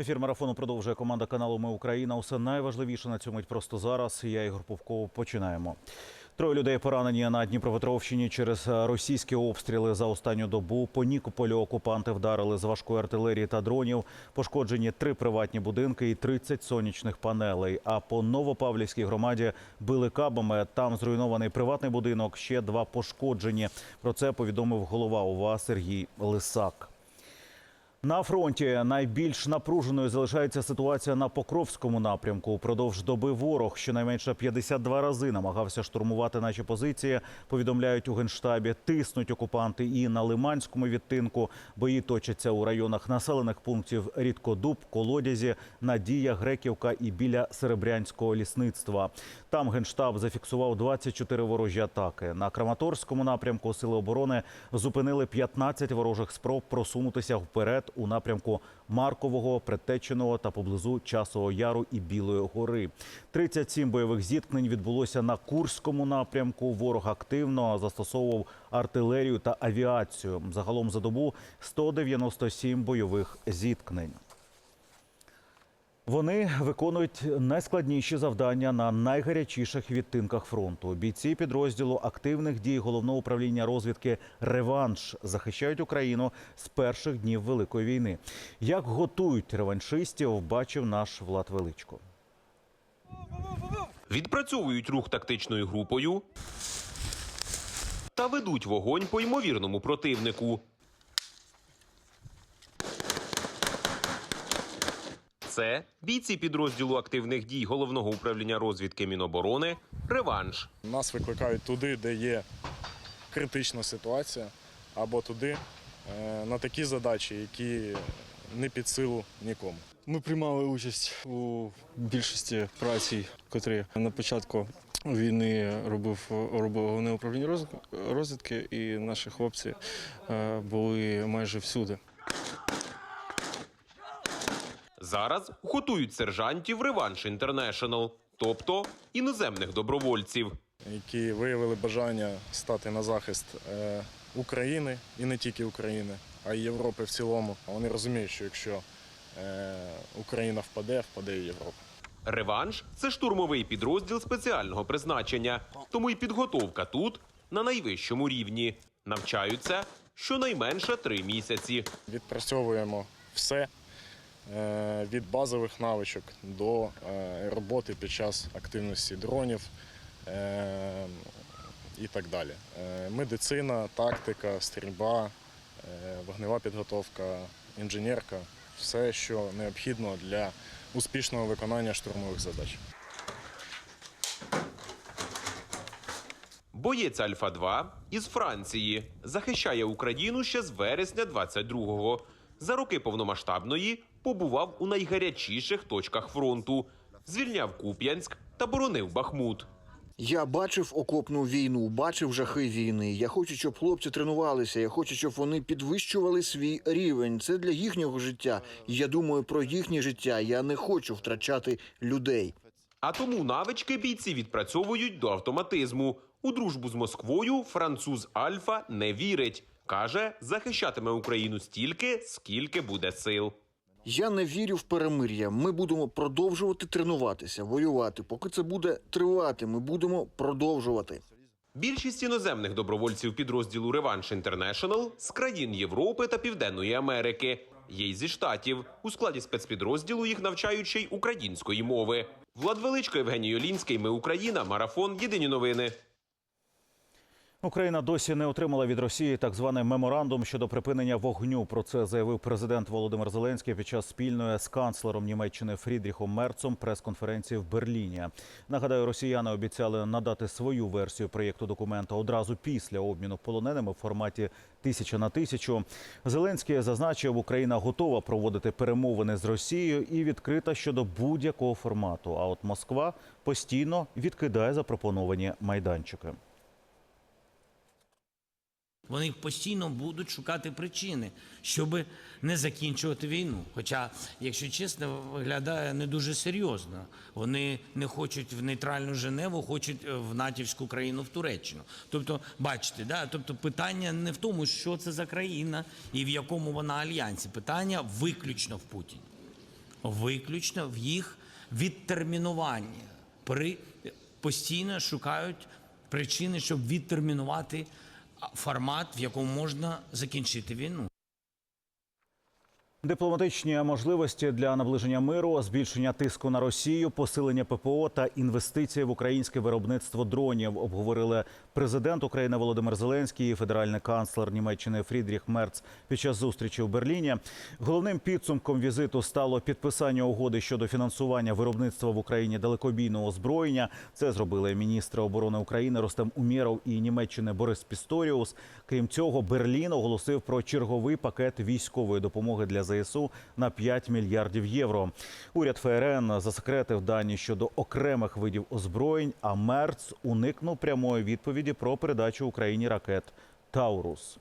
Ефір марафону продовжує команда каналу Ми Україна. Усе найважливіше на цьому просто зараз. Я Ігор Повков. Починаємо. Троє людей поранені на Дніпропетровщині через російські обстріли за останню добу. По Нікополю окупанти вдарили з важкої артилерії та дронів. Пошкоджені три приватні будинки і 30 сонячних панелей. А по Новопавлівській громаді били кабами. Там зруйнований приватний будинок. Ще два пошкоджені. Про це повідомив голова ОВА Сергій Лисак. На фронті найбільш напруженою залишається ситуація на Покровському напрямку. Упродовж доби ворог щонайменше 52 рази намагався штурмувати наші позиції. Повідомляють у генштабі. Тиснуть окупанти і на Лиманському відтинку. Бої точаться у районах населених пунктів Рідкодуб, Колодязі, Надія, Греківка і біля Серебрянського лісництва. Там генштаб зафіксував 24 ворожі атаки. На Краматорському напрямку сили оборони зупинили 15 ворожих спроб просунутися вперед у напрямку Маркового, Предтеченого та поблизу Часового Яру і Білої гори. 37 бойових зіткнень відбулося на Курському напрямку. Ворог активно застосовував артилерію та авіацію. Загалом за добу 197 бойових зіткнень. Вони виконують найскладніші завдання на найгарячіших відтинках фронту. Бійці підрозділу активних дій головного управління розвідки Реванш захищають Україну з перших днів великої війни. Як готують реваншистів, бачив наш Влад Величко. відпрацьовують рух тактичною групою та ведуть вогонь по ймовірному противнику. Це бійці підрозділу активних дій головного управління розвідки Міноборони Реванш. Нас викликають туди, де є критична ситуація, або туди е, на такі задачі, які не під силу нікому. Ми приймали участь у більшості працій, котрі на початку війни робив робив головне управління розвідки, і наші хлопці е, були майже всюди. Зараз готують сержантів Реванш Інтернешнл, тобто іноземних добровольців. які виявили бажання стати на захист е, України і не тільки України, а й Європи в цілому. Вони розуміють, що якщо е, Україна впаде, впаде і Європа. Реванш це штурмовий підрозділ спеціального призначення, тому і підготовка тут на найвищому рівні. Навчаються щонайменше три місяці. Відпрацьовуємо все від базових навичок до е, роботи під час активності дронів е, і так далі. Е, Медицина, тактика, стрільба, е, вогнева підготовка, інженерка все, що необхідно для успішного виконання штурмових задач. Боєць Альфа 2 із Франції захищає Україну ще з вересня 22-го. За роки повномасштабної побував у найгарячіших точках фронту, звільняв Куп'янськ та боронив Бахмут. Я бачив окопну війну, бачив жахи війни. Я хочу, щоб хлопці тренувалися. Я хочу, щоб вони підвищували свій рівень. Це для їхнього життя. Я думаю про їхнє життя. Я не хочу втрачати людей. А тому навички бійці відпрацьовують до автоматизму. У дружбу з Москвою француз Альфа не вірить. Каже, захищатиме Україну стільки, скільки буде сил. Я не вірю в перемир'я. Ми будемо продовжувати тренуватися, воювати. Поки це буде тривати, ми будемо продовжувати. Більшість іноземних добровольців підрозділу Реванш Інтернешнл з країн Європи та Південної Америки. Є й зі штатів. У складі спецпідрозділу їх навчають ще й української мови. Влад Величко, Євгеній Олінський. Ми Україна. Марафон. Єдині новини. Україна досі не отримала від Росії так званий меморандум щодо припинення вогню. Про це заявив президент Володимир Зеленський під час спільної з канцлером Німеччини Фрідріхом Мерцом прес-конференції в Берліні. Нагадаю, росіяни обіцяли надати свою версію проєкту документа одразу після обміну полоненими в форматі тисяча на тисячу. Зеленський зазначив, Україна готова проводити перемовини з Росією і відкрита щодо будь-якого формату. А от Москва постійно відкидає запропоновані майданчики. Вони постійно будуть шукати причини, щоб не закінчувати війну. Хоча, якщо чесно, виглядає не дуже серйозно. Вони не хочуть в нейтральну Женеву, хочуть е, в натівську країну в Туреччину. Тобто, бачите, да? тобто питання не в тому, що це за країна і в якому вона альянсі. Питання виключно в Путіні. виключно в їх відтермінуванні. При постійно шукають причини, щоб відтермінувати формат, в якому можна закінчити війну. Дипломатичні можливості для наближення миру, збільшення тиску на Росію, посилення ППО та інвестиції в українське виробництво дронів обговорили президент України Володимир Зеленський і федеральний канцлер Німеччини Фрідріх Мерц під час зустрічі в Берліні. Головним підсумком візиту стало підписання угоди щодо фінансування виробництва в Україні далекобійного озброєння. Це зробили міністри оборони України Ростем Умєров і Німеччини Борис Пісторіус. Крім цього, Берлін оголосив про черговий пакет військової допомоги для ЗСУ на 5 мільярдів євро. Уряд ФРН засекретив дані щодо окремих видів озброєнь. А Мерц уникнув прямої відповіді про передачу Україні ракет Таурус.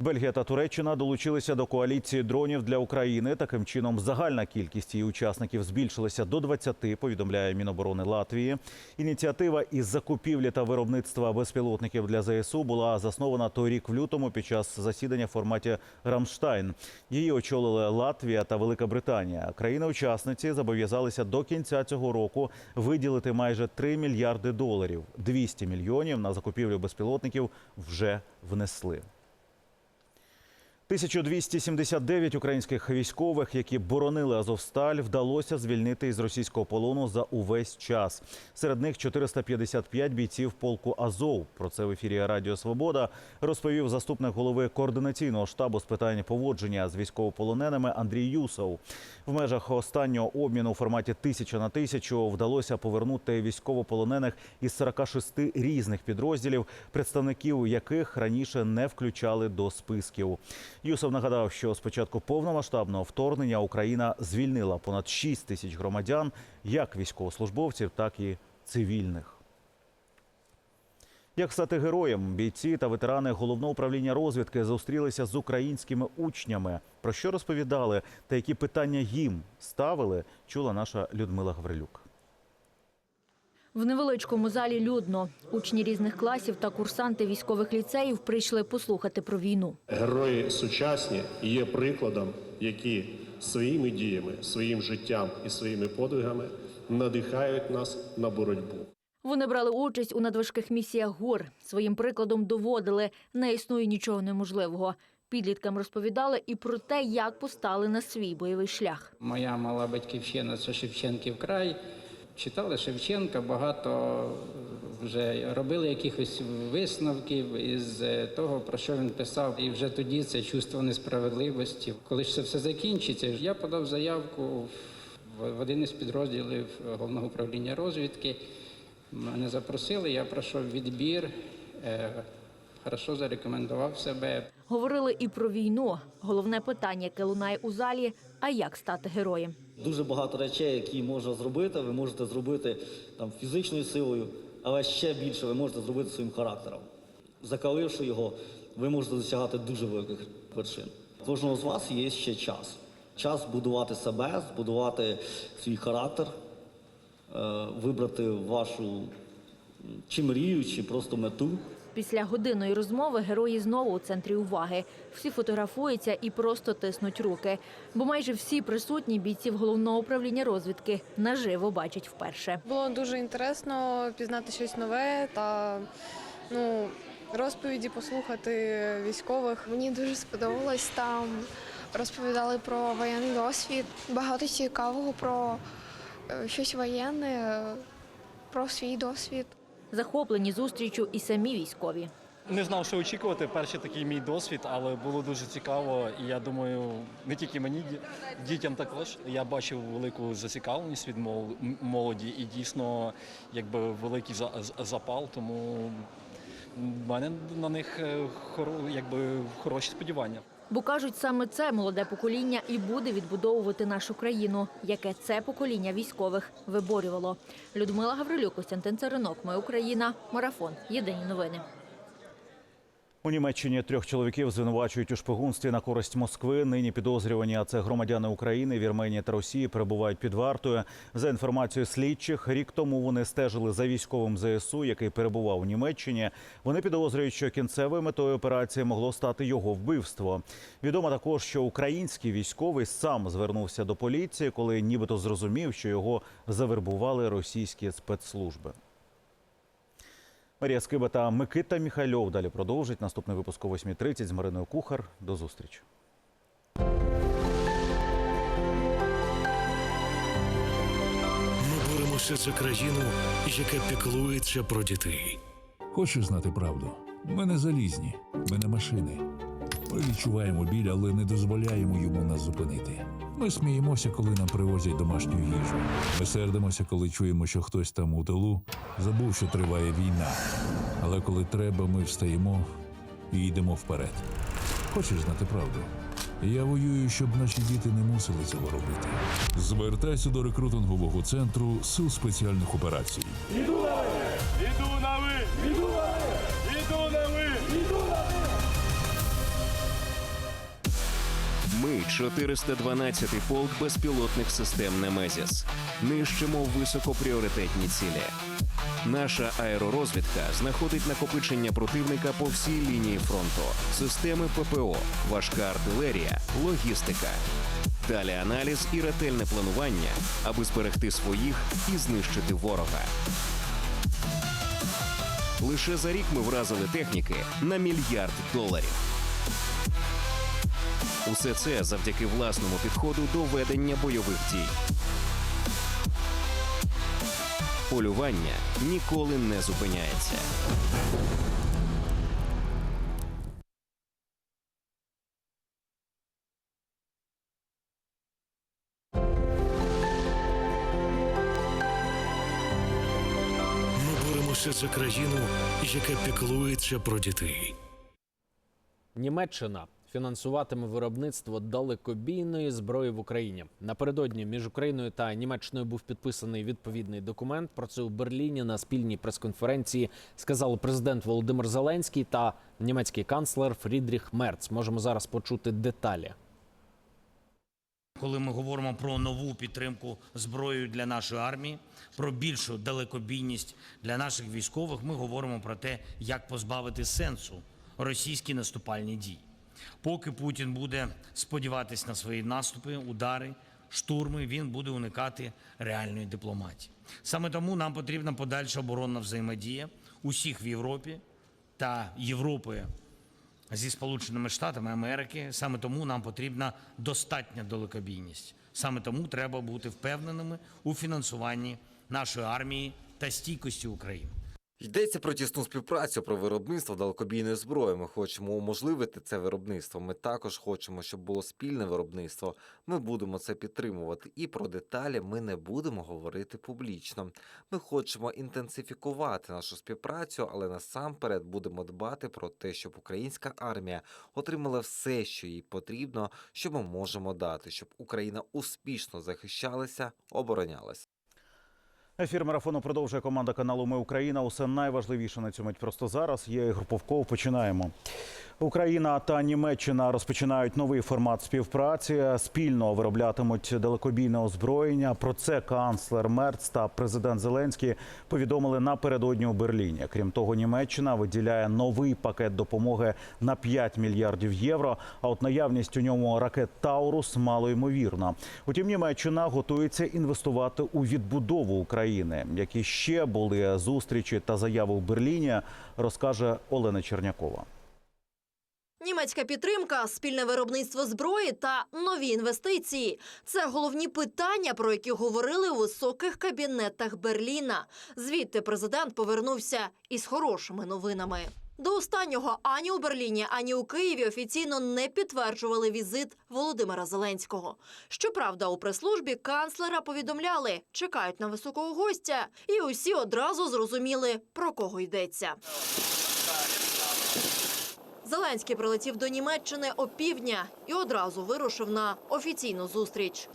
Бельгія та Туреччина долучилися до коаліції дронів для України. Таким чином, загальна кількість її учасників збільшилася до 20, повідомляє Міноборони Латвії. Ініціатива із закупівлі та виробництва безпілотників для ЗСУ була заснована торік в лютому під час засідання в форматі Рамштайн. Її очолили Латвія та Велика Британія. Країни-учасниці зобов'язалися до кінця цього року виділити майже 3 мільярди доларів. 200 мільйонів на закупівлю безпілотників вже внесли. 1279 українських військових, які боронили Азовсталь, вдалося звільнити із російського полону за увесь час. Серед них 455 бійців полку Азов. Про це в ефірі Радіо Свобода розповів заступник голови координаційного штабу з питань поводження з військовополоненими Андрій Юсов. В межах останнього обміну у форматі тисяча на тисячу вдалося повернути військовополонених із 46 різних підрозділів, представників яких раніше не включали до списків. Юсов нагадав, що з початку повномасштабного вторгнення Україна звільнила понад 6 тисяч громадян, як військовослужбовців, так і цивільних. Як стати героєм? Бійці та ветерани головного управління розвідки зустрілися з українськими учнями. Про що розповідали та які питання їм ставили, чула наша Людмила Гаврилюк. В невеличкому залі людно. Учні різних класів та курсанти військових ліцеїв прийшли послухати про війну. Герої сучасні є прикладом, які своїми діями, своїм життям і своїми подвигами надихають нас на боротьбу. Вони брали участь у надважких місіях ГУР. Своїм прикладом доводили, не існує нічого неможливого. Підліткам розповідали і про те, як постали на свій бойовий шлях. Моя мала батьківщина це Шевченків край. Читали Шевченка, багато вже робили якихось висновків із того, про що він писав. І вже тоді це чувство несправедливості. Коли ж це все закінчиться, я подав заявку в в один із підрозділів головного управління розвідки. Мене запросили, я пройшов відбір, е, хорошо зарекомендував себе. Говорили і про війну. Головне питання, яке лунає у залі: а як стати героєм? Дуже багато речей, які можна зробити, ви можете зробити там фізичною силою, але ще більше ви можете зробити своїм характером. Закаливши його, ви можете досягати дуже великих вершин. Кожного з вас є ще час. Час будувати себе, збудувати свій характер, е, вибрати вашу чи мрію, чи просто мету. Після годинної розмови герої знову у центрі уваги. Всі фотографуються і просто тиснуть руки. Бо майже всі присутні бійців головного управління розвідки наживо бачать вперше. Було дуже інтересно пізнати щось нове та ну, розповіді послухати військових. Мені дуже сподобалось там. Розповідали про воєнний досвід, багато цікавого про е, щось воєнне, про свій досвід. Захоплені зустрічю і самі військові. Не знав, що очікувати. Перший такий мій досвід, але було дуже цікаво. І я думаю, не тільки мені, дітям також. Я бачив велику зацікавленість від мол- молоді і дійсно якби великий за- за- запал. Тому в мене на них е, якби хороші сподівання. Бо кажуть, саме це молоде покоління і буде відбудовувати нашу країну, яке це покоління військових виборювало. Людмила Гаврилюк, Костянтин Царинок, Ми Україна, марафон. Єдині новини. У Німеччині трьох чоловіків звинувачують у шпигунстві на користь Москви. Нині підозрювані, а це громадяни України, Вірменії та Росії, перебувають під вартою. За інформацією слідчих, рік тому вони стежили за військовим ЗСУ, який перебував у Німеччині. Вони підозрюють, що кінцевою метою операції могло стати його вбивство. Відомо також, що український військовий сам звернувся до поліції, коли нібито зрозумів, що його завербували російські спецслужби. Марія Скиба та Микита Міхальов далі продовжить наступний випуск о 8.30 з Мариною Кухар. До зустрічі. Ми боремося за країну, яка піклується про дітей. Хочеш знати правду? Ми не залізні, ми не машини. Ми відчуваємо біль, але не дозволяємо йому нас зупинити. Ми сміємося, коли нам привозять домашню їжу. Ми сердимося, коли чуємо, що хтось там у тилу забув, що триває війна. Але коли треба, ми встаємо і йдемо вперед. Хочеш знати правду? Я воюю, щоб наші діти не мусили цього робити. Звертайся до рекрутингового центру сил спеціальних операцій. Ми 412-й полк безпілотних систем Немезіс. Нищимо високопріоритетні цілі. Наша аеророзвідка знаходить накопичення противника по всій лінії фронту, системи ППО, важка артилерія, логістика. Далі аналіз і ретельне планування, аби зберегти своїх і знищити ворога. Лише за рік ми вразили техніки на мільярд доларів. Усе це завдяки власному підходу до ведення бойових дій. Полювання ніколи не зупиняється. Ми боремося за країну, яка піклується про дітей. Німеччина фінансуватиме виробництво далекобійної зброї в Україні. Напередодні між Україною та Німеччиною був підписаний відповідний документ. Про це у Берліні на спільній прес-конференції сказали президент Володимир Зеленський та німецький канцлер Фрідріх Мерц. Можемо зараз почути деталі. Коли ми говоримо про нову підтримку зброєю для нашої армії, про більшу далекобійність для наших військових, ми говоримо про те, як позбавити сенсу російські наступальні дії. Поки Путін буде сподіватись на свої наступи, удари, штурми, він буде уникати реальної дипломатії. Саме тому нам потрібна подальша оборонна взаємодія усіх в Європі та Європи зі Сполученими Штатами Америки. Саме тому нам потрібна достатня далекобійність. Саме тому треба бути впевненими у фінансуванні нашої армії та стійкості України. Йдеться про тісну співпрацю про виробництво далекобійної зброї. Ми хочемо уможливити це виробництво. Ми також хочемо, щоб було спільне виробництво. Ми будемо це підтримувати. І про деталі ми не будемо говорити публічно. Ми хочемо інтенсифікувати нашу співпрацю, але насамперед будемо дбати про те, щоб українська армія отримала все, що їй потрібно, що ми можемо дати, щоб Україна успішно захищалася, оборонялася. Ефір марафону продовжує команда каналу Ми Україна. Усе найважливіше на цю мить просто зараз. Я Ігор Повков. Починаємо. Україна та Німеччина розпочинають новий формат співпраці. Спільно вироблятимуть далекобійне озброєння. Про це канцлер Мерц та президент Зеленський повідомили напередодні у Берліні. Крім того, Німеччина виділяє новий пакет допомоги на 5 мільярдів євро. А от наявність у ньому ракет Таурус мало ймовірна. Утім, Німеччина готується інвестувати у відбудову України. Які ще були зустрічі та заяви у Берліні, розкаже Олена Чернякова. Німецька підтримка, спільне виробництво зброї та нові інвестиції це головні питання, про які говорили у високих кабінетах Берліна. Звідти президент повернувся із хорошими новинами. До останнього ані у Берліні, ані у Києві офіційно не підтверджували візит Володимира Зеленського. Щоправда, у прес-службі канцлера повідомляли, чекають на високого гостя, і усі одразу зрозуміли, про кого йдеться. Зеленський прилетів до Німеччини опівдня і одразу вирушив на офіційну зустріч.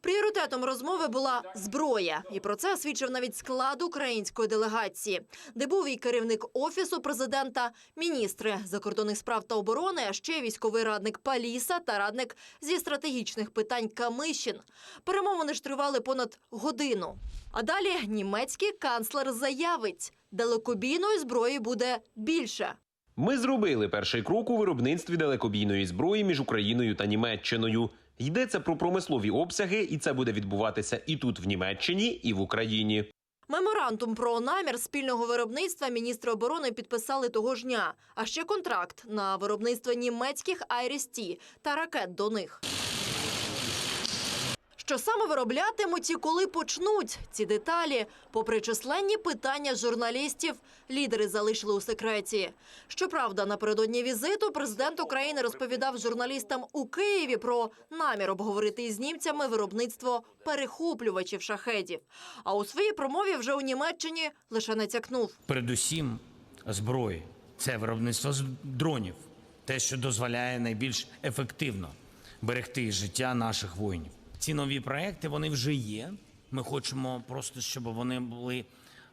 Пріоритетом розмови була зброя, і про це свідчив навіть склад української делегації, де був і керівник офісу президента, міністри закордонних справ та оборони, а ще військовий радник Паліса та радник зі стратегічних питань Камишін. Перемовини ж тривали понад годину. А далі німецький канцлер заявить, далекобійної зброї буде більше. Ми зробили перший крок у виробництві далекобійної зброї між Україною та Німеччиною. Йдеться про промислові обсяги, і це буде відбуватися і тут, в Німеччині, і в Україні. Меморандум про намір спільного виробництва міністри оборони підписали того ж дня. А ще контракт на виробництво німецьких Айріс-Ті та ракет до них. Що саме вироблятимуть і коли почнуть ці деталі, попри численні питання журналістів, лідери залишили у секреті. Щоправда, напередодні візиту президент України розповідав журналістам у Києві про намір обговорити із німцями виробництво перехоплювачів шахедів. А у своїй промові вже у Німеччині лише натякнув. Передусім зброї. Це виробництво дронів, те, що дозволяє найбільш ефективно берегти життя наших воїнів. Ці нові проекти вони вже є. Ми хочемо просто, щоб вони були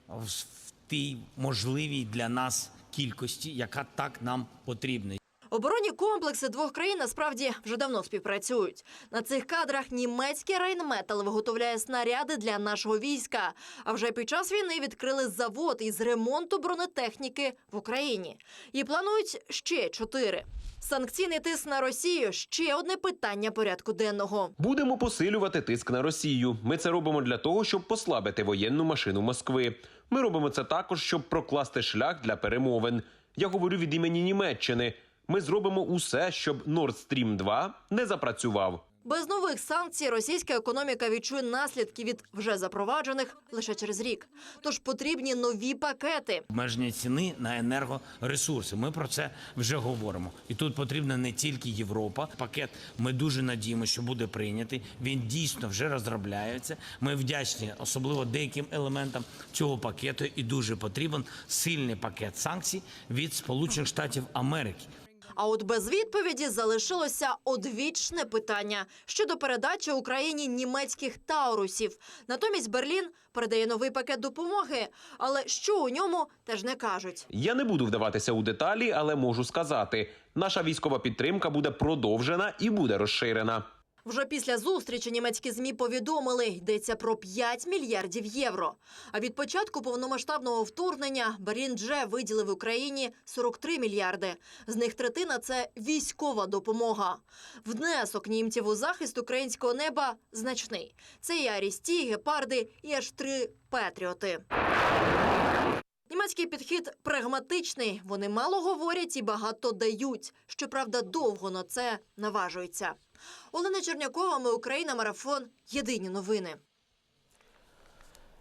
в тій можливій для нас кількості, яка так нам потрібна. Оборонні комплекси двох країн насправді вже давно співпрацюють. На цих кадрах німецький Райнметал виготовляє снаряди для нашого війська. А вже під час війни відкрили завод із ремонту бронетехніки в Україні. І планують ще чотири. Санкційний тиск на Росію ще одне питання порядку денного. Будемо посилювати тиск на Росію. Ми це робимо для того, щоб послабити воєнну машину Москви. Ми робимо це також, щоб прокласти шлях для перемовин. Я говорю від імені Німеччини. Ми зробимо усе, щоб Nord Stream 2 не запрацював. Без нових санкцій російська економіка відчує наслідки від вже запроваджених лише через рік. Тож потрібні нові пакети. Обмеження ціни на енергоресурси. Ми про це вже говоримо. І тут потрібна не тільки Європа. Пакет ми дуже надіємося, що буде прийнятий. Він дійсно вже розробляється. Ми вдячні, особливо деяким елементам цього пакету, і дуже потрібен сильний пакет санкцій від Сполучених Штатів Америки. А от без відповіді залишилося одвічне питання щодо передачі Україні німецьких таурусів. Натомість Берлін передає новий пакет допомоги, але що у ньому теж не кажуть. Я не буду вдаватися у деталі, але можу сказати: наша військова підтримка буде продовжена і буде розширена. Вже після зустрічі німецькі змі повідомили, йдеться про 5 мільярдів євро. А від початку повномасштабного вторгнення Берлін вже виділив Україні 43 мільярди. З них третина це військова допомога. Внесок німців у захист українського неба значний. Це і Арісті, гепарди, і аж три петріоти. Німецький підхід прагматичний. Вони мало говорять і багато дають. Щоправда, довго на це наважуються. Олена Чернякова, ми Україна, марафон. Єдині новини.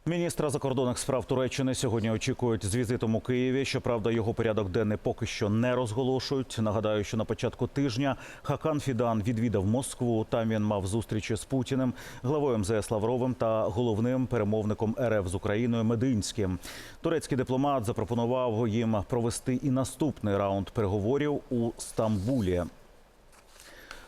Міністра закордонних справ Туреччини сьогодні очікують з візитом у Києві. Щоправда, його порядок денний поки що не розголошують. Нагадаю, що на початку тижня Хакан Фідан відвідав Москву. Там він мав зустрічі з Путіним, главою МЗС Лавровим та головним перемовником РФ з Україною Мединським. Турецький дипломат запропонував їм провести і наступний раунд переговорів у Стамбулі.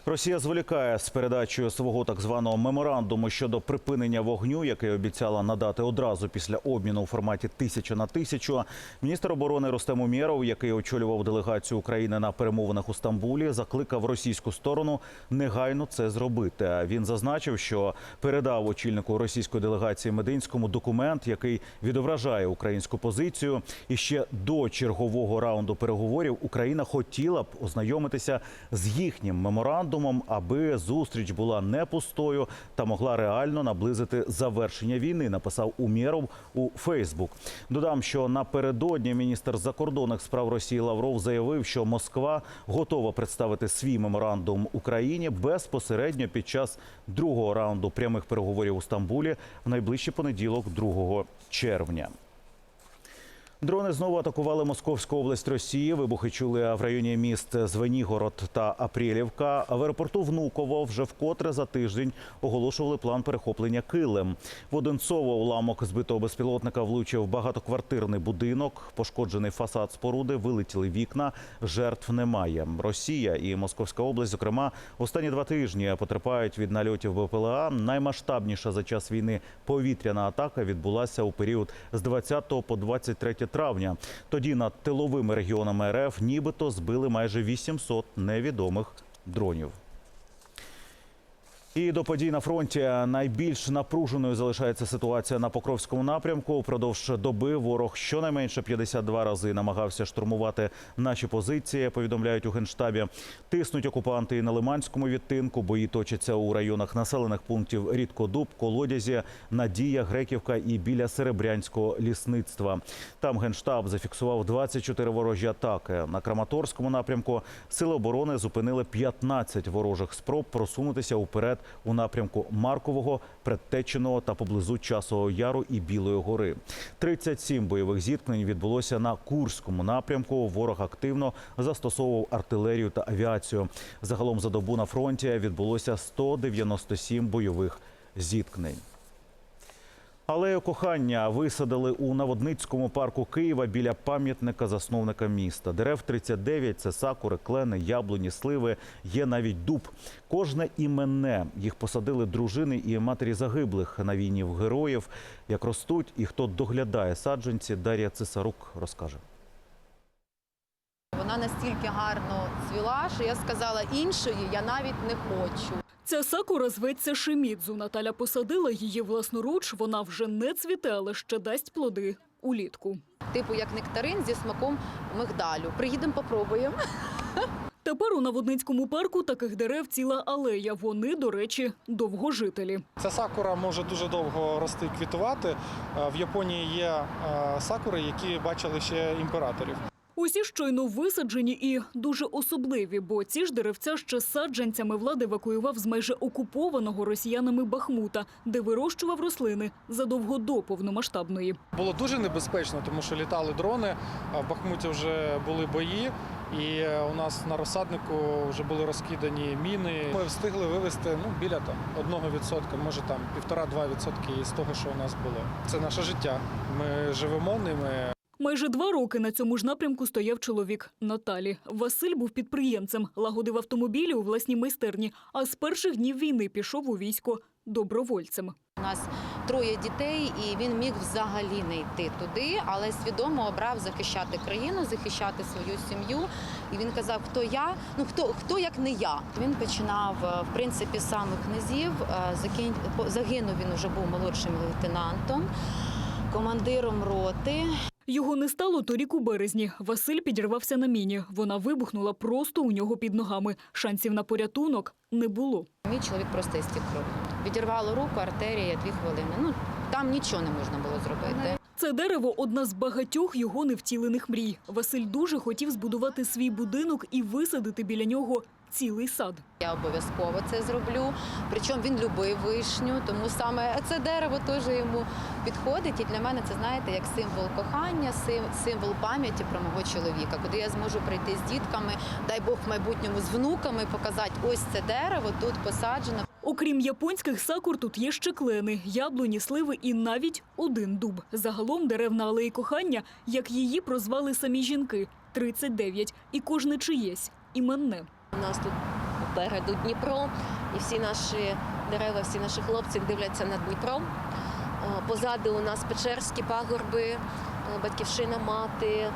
Росія зволікає з передачею свого так званого меморандуму щодо припинення вогню, який обіцяла надати одразу після обміну у форматі тисяча на тисячу. Міністр оборони Рустем Умєров, який очолював делегацію України на перемовинах у Стамбулі, закликав російську сторону негайно це зробити. Він зазначив, що передав очільнику російської делегації Мединському документ, який відображає українську позицію. І ще до чергового раунду переговорів Україна хотіла б ознайомитися з їхнім меморандумом, аби зустріч була не пустою та могла реально наблизити завершення війни. Написав Умєров у Фейсбук. Додам, що напередодні міністр закордонних справ Росії Лавров заявив, що Москва готова представити свій меморандум Україні безпосередньо під час другого раунду прямих переговорів у Стамбулі в найближчий понеділок, 2 червня. Дрони знову атакували Московську область Росії. Вибухи чули в районі міст Звенігород та Апрєлівка. В аеропорту Внуково вже вкотре за тиждень оголошували план перехоплення Килим. В Одинцово уламок збитого безпілотника влучив багатоквартирний будинок. Пошкоджений фасад споруди, вилетіли вікна. Жертв немає. Росія і Московська область, зокрема, останні два тижні потерпають від нальотів БПЛА. Наймасштабніша за час війни повітряна атака відбулася у період з 20 по 23 травня. Тоді над тиловими регіонами РФ нібито збили майже 800 невідомих дронів. І до подій на фронті найбільш напруженою залишається ситуація на Покровському напрямку. Упродовж доби ворог щонайменше 52 рази намагався штурмувати наші позиції. Повідомляють у генштабі. Тиснуть окупанти і на Лиманському відтинку. Бої точаться у районах населених пунктів Рідкодуб, Колодязі, Надія, Греківка і біля Серебрянського лісництва. Там генштаб зафіксував 24 ворожі атаки. На Краматорському напрямку сили оборони зупинили 15 ворожих спроб просунутися уперед у напрямку Маркового, Предтеченого та поблизу Часового Яру і Білої гори. 37 бойових зіткнень відбулося на Курському напрямку. Ворог активно застосовував артилерію та авіацію. Загалом за добу на фронті відбулося 197 бойових зіткнень. Алею кохання висадили у Наводницькому парку Києва біля пам'ятника засновника міста. Дерев 39 – це сакури, клени, яблуні, сливи. Є навіть дуб. Кожне іменне. Їх посадили дружини і матері загиблих на війні в героїв. Як ростуть і хто доглядає саджанці, Дар'я Цесарук розкаже. Вона настільки гарно цвіла, що я сказала іншої я навіть не хочу. Ця сакура зветься Шимідзу. Наталя посадила її власноруч. Вона вже не цвіте, але ще дасть плоди улітку. Типу як нектарин зі смаком мигдалю. Приїдемо, попробуємо. Тепер у Наводницькому парку таких дерев ціла алея. Вони, до речі, довгожителі. Ця сакура може дуже довго рости і квітувати. Е, В Японії є е, сакури, які бачили ще імператорів. Усі щойно висаджені і дуже особливі, бо ці ж деревця ще саджанцями влад евакуював з майже окупованого росіянами Бахмута, де вирощував рослини задовго до повномасштабної. Було дуже небезпечно, тому що літали дрони. а В Бахмуті вже були бої, і е, у нас на розсаднику вже були розкидані міни. Ми встигли вивезти ну, біля там, 1%, може там 1,5-2% із того, що у нас було. Це наше життя. Ми живемо ними. Майже два роки на цьому ж напрямку стояв чоловік Наталі. Василь був підприємцем, лагодив автомобілі у власній майстерні, а з перших днів війни пішов у військо добровольцем. У нас троє дітей, і він міг взагалі не йти туди, але свідомо обрав захищати країну, захищати свою сім'ю. І він казав, хто я, ну хто хто як не я. Він починав е, в принципі з самих низів. е, Загинув він уже був молодшим лейтенантом, командиром роти. Його не стало торік у березні. Василь підірвався на міні. Вона вибухнула просто у нього під ногами. Шансів на порятунок не було. Мій чоловік просто істік кров'ю. Відірвало руку, артерія, дві хвилини. Ну там нічого не можна було зробити. Це дерево одна з багатьох його невтілених мрій. Василь дуже хотів збудувати свій будинок і висадити біля нього цілий сад. Я обов'язково це зроблю. Причому він любив вишню, тому саме це дерево теж йому підходить. І для мене це знаєте як символ кохання, символ пам'яті про мого чоловіка, куди я зможу прийти з дітками, дай Бог в майбутньому з внуками, показати ось це дерево тут посаджено. Окрім японських сакур, тут є ще клени, яблуні, сливи і навіть один дуб. Загалом дерев на алеї кохання, як її прозвали самі жінки, 39. І кожне чиєсь іменне. У нас тут попереду Дніпро, і всі наші дерева, всі наші хлопці дивляться на Дніпро. Е, Позаду у нас Печерські пагорби, е, батьківщина мати, е,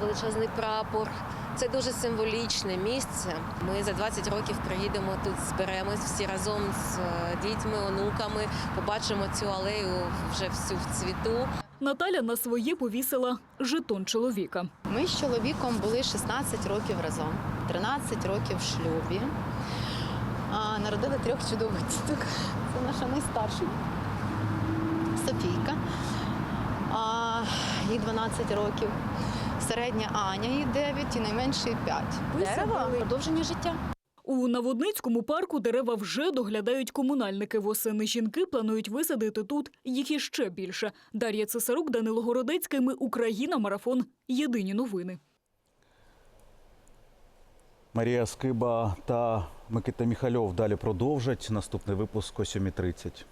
величезний прапор. Це дуже символічне місце. Ми за 20 років приїдемо тут, зберемось всі разом з дітьми, онуками, побачимо цю алею вже всю в цвіту. Наталя на своє повісила жетон чоловіка. Ми з чоловіком були 16 років разом, 13 років в шлюбі. А, народили трьох чудових діток. Це наша найстарша Софійка. А, їй 12 років. Середня Аня їй 9 і найменший 5. Дерево продовження життя. У Наводницькому парку дерева вже доглядають комунальники. Восени жінки планують висадити тут їх іще більше. Дар'я Цесарук, Данило Городецький. Ми Україна. Марафон. Єдині новини. Марія Скиба та Микита Міхальов далі продовжать. Наступний випуск о 7.30.